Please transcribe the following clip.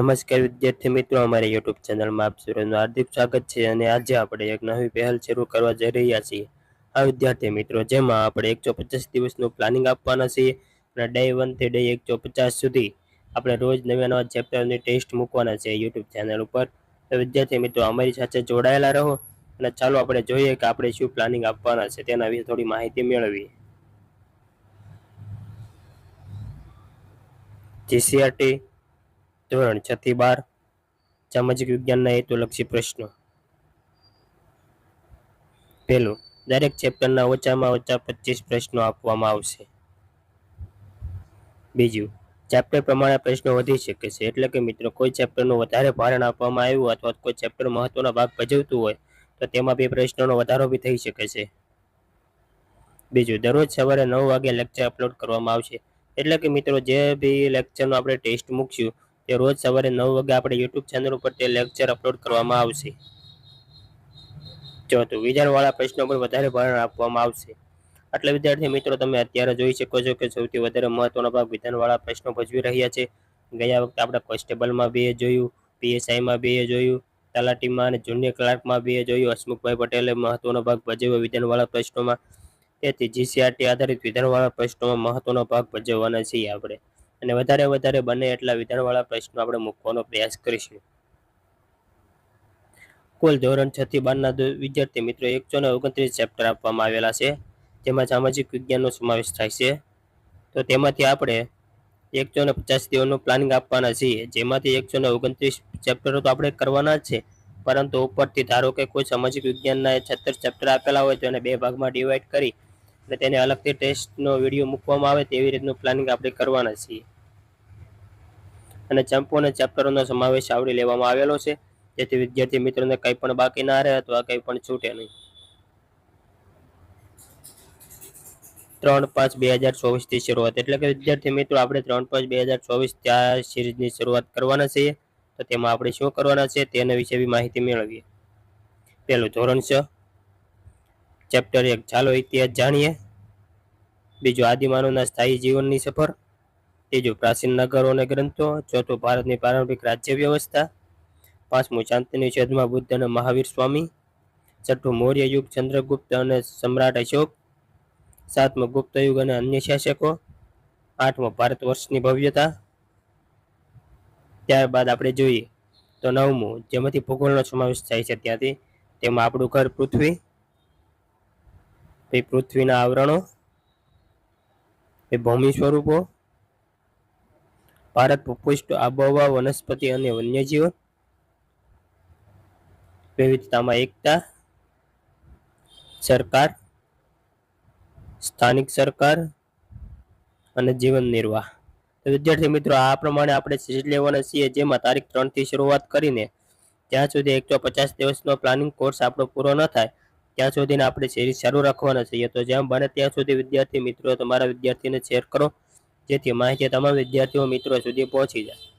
નમસ્કાર વિદ્યાર્થી મિત્રો, અમારી યુટ્યુબ ચેનલમાં આપ સૌનું હાર્દિક સ્વાગત છે અને આજે આપણે એક નવી પહેલ શરૂ કરવા જઈ રહ્યા છીએ. આ વિદ્યાર્થી મિત્રો, જેમાં આપણે એકસો પચાસ દિવસનું પ્લાનિંગ આપવાના છીએ અને ડે વનથી ડે એકસો પચાસ સુધી આપણે રોજ નવા નવા ચેપ્ટરની ટેસ્ટ મૂકવાના છે યુટ્યુબ ચેનલ ઉપર. તો વિદ્યાર્થી મિત્રો, અમારી સાથે જોડાયેલા રહો અને ચાલો આપણે જોઈએ કે આપણે શું પ્લાનિંગ આપવાના છે તેના વિશે થોડી માહિતી મેળવીએ. જીસીઆરટી ધોરણ છ થી બાર, સામાજિક વિજ્ઞાનના હેતુલક્ષી પ્રશ્નો. પહેલું, દરેક ચેપ્ટરના ઓછામાં ઓછા પચીસ પ્રશ્નો આપવામાં આવશે. બીજું ચેપ્ટર પ્રમાણે પ્રશ્નો વધી શકે છે, એટલે કે મિત્રો, કોઈ ચેપ્ટરનું વધારે ભારણ આપવામાં આવ્યું અથવા કોઈ ચેપ્ટર મહત્વનો ભાગ ભજવતું હોય, તો તેમાં બી પ્રશ્નોનો વધારો બી થઈ શકે છે. બીજું, દરરોજ સવારે નવ વાગે લેક્ચર અપલોડ કરવામાં આવશે, એટલે કે મિત્રો, જે બી લેક્ચરનો આપણે ટેસ્ટ મૂકશું તે રોજ સવારે નવ વાગે આપણે યુટ્યુબ ચેનલ ઉપર તે લેક્ચર અપલોડ કરવામાં આવશે. ચોથું વિચારવાળા પ્રશ્નો પર વધારે ભારણ આપવામાં આવશે. એટલે વિદ્યાર્થી મિત્રો, તમે અત્યારે જોઈ શકો છો કે સૌથી વધારે મહત્વનો ભાગ વિધાનવાળા પ્રશ્નો ભજવી રહ્યા છે. ગયા વખતે આપણે કોન્સ્ટેબલમાં બે જોયું પીએસઆઈમાં બે જોયું તલાટીમાં અને જુનિયર ક્લાર્કમાં બે જોયું, હસમુખભાઈ પટેલે મહત્વનો ભાગ ભજવ્યો વિધાનવાળા પ્રશ્નોમાં. તેથી જીસીઆરટી આધારિત વિધાનવાળા પ્રશ્નોમાં મહત્વનો ભાગ ભજવવાના છીએ આપણે. અને વધારે વધારે બને એટલા વિધાનવાળા પ્રશ્નો આપણે મૂકવાનો પ્રયાસ કરીશું. કુલ ધોરણ છ થી બારના વિદ્યાર્થી મિત્રો, એકસો ને ઓગણત્રીસ ચેપ્ટર આપવામાં આવેલા છે, જેમાં સામાજિક વિજ્ઞાનનો સમાવેશ થાય છે. તો તેમાંથી આપણે એકસો ને પચાસ દિવસનું પ્લાનિંગ આપવાના છીએ, જેમાંથી એકસો ને ઓગણત્રીસ ચેપ્ટરો તો આપણે કરવાના જ છે, પરંતુ ઉપરથી ધારો કે કોઈ સામાજિક વિજ્ઞાનના છત્તર ચેપ્ટર આપેલા હોય તો એને બે ભાગમાં ડિવાઈડ કરી અને તેને અલગથી ટેસ્ટનો વીડિયો મૂકવામાં આવે તેવી રીતનું પ્લાનિંગ આપણે કરવાના છીએ. અને સંપૂર્ણ ચેપ્ટરોનો સમાવેશ આવરી લેવામાં આવેલો છે. જેથી વિદ્યાર્થી મિત્રોને કંઈ પણ બાકી ના રહે અથવા કંઈ પણ છૂટે નહીં. ત્રણ પાંચ બે હજાર ચોવીસથી શરૂઆત. એટલે કે વિદ્યાર્થી મિત્રો, આપણે ત્રણ પાંચ બે હજાર ચોવીસ ત્યાં સિરીઝની શરૂઆત કરવાના છીએ. તો તેમાં આપણે શું કરવાના છે તેના વિશે બી માહિતી મેળવીએ. પહેલું ધોરણ છ. ચેપ્ટર એક. ચાલો ઇતિહાસ જાણીએ. બીજું આદિમાનવના સ્થાયી જીવનની સફર. ત્રીજું પ્રાચીન નગરો અને ગ્રંથો, ચોથું ભારતની પ્રારંભિક રાજ્ય વ્યવસ્થા પાંચમું શાંતિની છેદમાં બુદ્ધ અને મહાવીર સ્વામી, છઠ્ઠું મૌર્ય યુગ ચંદ્રગુપ્ત અને સમ્રાટ અશોક, સાતમું ગુપ્ત યુગ અને અન્ય શાસકો, આઠમું ભારત વર્ષની ભવ્યતા. ત્યારબાદ આપણે જોઈએ તો નવમું, જેમાંથી ભૂગોળનો સમાવેશ થાય છે ત્યાંથી, તેમાં આપણું ઘર પૃથ્વી, પછી પૃથ્વીના આવરણો એ ભૂમિ સ્વરૂપો ભારત ભૂપુષ્ઠ આબોહવા, વનસ્પતિ અને વન્યજીવ. વિવિધતામાં એકતા. સરકાર. સ્થાનિક સરકાર. અને જીવન નિર્વાહ. વિદ્યાર્થી મિત્રો, આ પ્રમાણે આપણે સિરીઝ લેવાના છીએ, જેમાં તારીખ ત્રણથી શરૂઆત કરીને ત્યાં સુધી એકસો પચાસ દિવસનો પ્લાનિંગ કોર્સ આપણો પૂરો ન થાય, ત્યાં સુધીને આપણે સિરીઝ શરૂ રાખવાના છીએ. તો જેમ બને ત્યાં સુધી વિદ્યાર્થી મિત્રો, તમારા વિદ્યાર્થીને શેર કરો. જેથી માહિતી તમામ વિદ્યાર્થીઓ મિત્રો સુધી પહોંચી જાય.